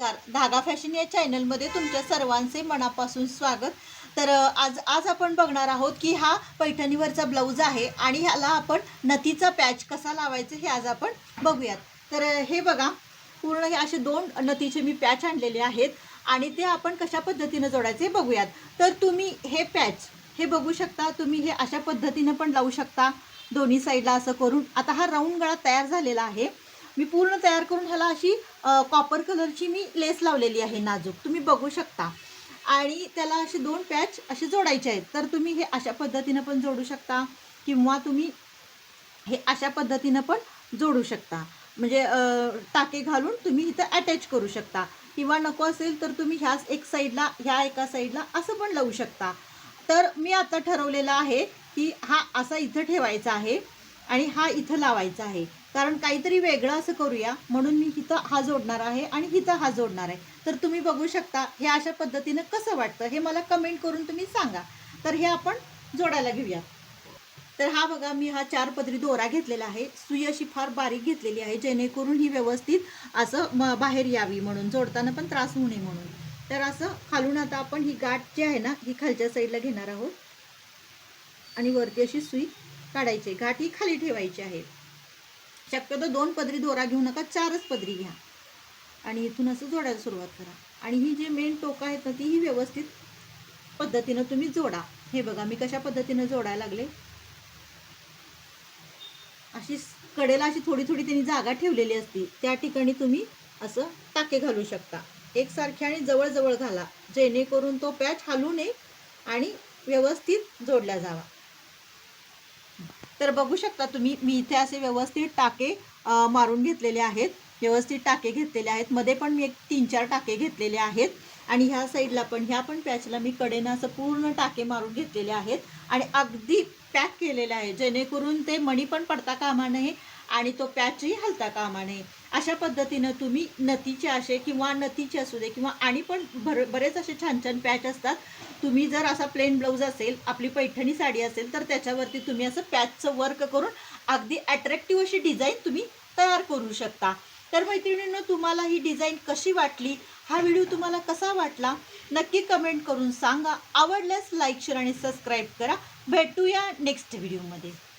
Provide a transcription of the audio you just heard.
नमस्कार धागा फॅशन या चॅनलमध्ये तुमच्या सर्वांचे मनापासून स्वागत. तर आज आज आपण बघणार आहोत की हा पैठणीवरचा ब्लाऊज आहे आणि ह्याला आपण नथीचा पॅच कसा लावायचं हे आज आपण बघूयात. तर हे बघा पूर्ण हे असे दोन नथीचे मी पॅच आणलेले आहेत आणि ते आपण कशा पद्धतीनं जोडायचे हे बघूयात. तर तुम्ही हे पॅच हे बघू शकता तुम्ही हे अशा पद्धतीनं पण लावू शकता. दोन्ही साईडला असं करून. आता हा राऊंड गळा तयार झालेला आहे. मी पूर्ण तयार करून ह्याला अशी कॉपर कलरची मी लेस लावलेली आहे नाजूक. तुम्ही बघू शकता. आणि त्याला असे दोन पॅच असे जोडायचे आहेत. तर तुम्ही हे अशा पद्धतीनं पण जोडू शकता किंवा तुम्ही हे अशा पद्धतीनं पण जोडू शकता. म्हणजे टाके घालून तुम्ही इथं अटॅच करू शकता. किंवा नको असेल तर तुम्ही ह्याच एक साईडला ह्या एका साईडला असं पण लावू शकता. तर मी आता ठरवलेलं आहे की हा असा इथं ठेवायचा आहे. आणि हा इथं लावायचा आहे. कारण काहीतरी वेगळं असं करूया म्हणून मी इथं हा जोडणार आहे आणि हिथं हा जोडणार आहे. तर तुम्ही बघू शकता हे अशा पद्धतीनं कसं वाटतं हे मला कमेंट करून तुम्ही सांगा. तर हे आपण जोडायला घेऊया तर हा बघा मी हा चार पदरी दोरा घेतलेला आहे. सुई अशी फार बारीक घेतलेली आहे जेणेकरून ही व्यवस्थित असं म बाहेर यावी म्हणून जोडताना पण त्रास होऊ नये म्हणून. तर असं खालून आता आपण ही गाठ जी आहे ना ही खालच्या साईडला घेणार आहोत. आणि वरती अशी सुई काढायचे. घाट ही खाली ठेवायची आहे शक्यतो दोन पदरी दोरा घेऊ नका चारच पदरी घ्या. आणि इथून असं जोडायला सुरुवात करा. आणि ही जी मेन टोकं आहेत ना ती ही व्यवस्थित पद्धतीनं तुम्ही जोडा. हे बघा मी कशा पद्धतीनं जोडायला लागले? अशी कडेला अशी थोडी थोडी त्यांनी जागा ठेवलेली असती. त्या ठिकाणी तुम्ही असं टाके घालू शकता. एकसारखे आणि जवळजवळ घाला. जेणेकरून तो पॅच हलू नये आणि व्यवस्थित जोडला जावा. तर बघू शकता तुम्ही मी इथे असे व्यवस्थित टाके मारून घेतलेले आहेत. व्यवस्थित टाके घेतलेले आहेत. मध्ये पण मी एक तीन चार टाके घेतलेले आहेत. आणि ह्या साईडला पण ह्या पण पॅचला मी कडेनं असं पूर्ण टाके मारून घेतलेले आहेत. आणि अगदी पॅक केलेले आहे जेणेकरून ते मणी पण पडता कामा नये आणि तो पॅचही हलता कामा नये. अशा पद्धतीनं तुम्ही नथीचे असे किंवा नथीचे असू दे किंवा आणि पण भर बरेच असे छान छान पॅच असतात. तुम्ही जर असा प्लेन ब्लाऊज असेल आपली पैठणी साडी असेल तर त्याच्यावरती तुम्ही असं पॅचचं वर्क करून अगदी अट्रॅक्टिव्ह अशी डिझाईन तुम्ही तयार करू शकता. तर मैत्रिणींनो तुम्हाला ही डिझाईन कशी वाटली? हा व्हिडिओ तुम्हाला कसा वाटला? नक्की कमेंट करून सांगा. आवडल्यास लाईक शेअर आणि सबस्क्राईब करा. भेटूया नेक्स्ट व्हिडिओमध्ये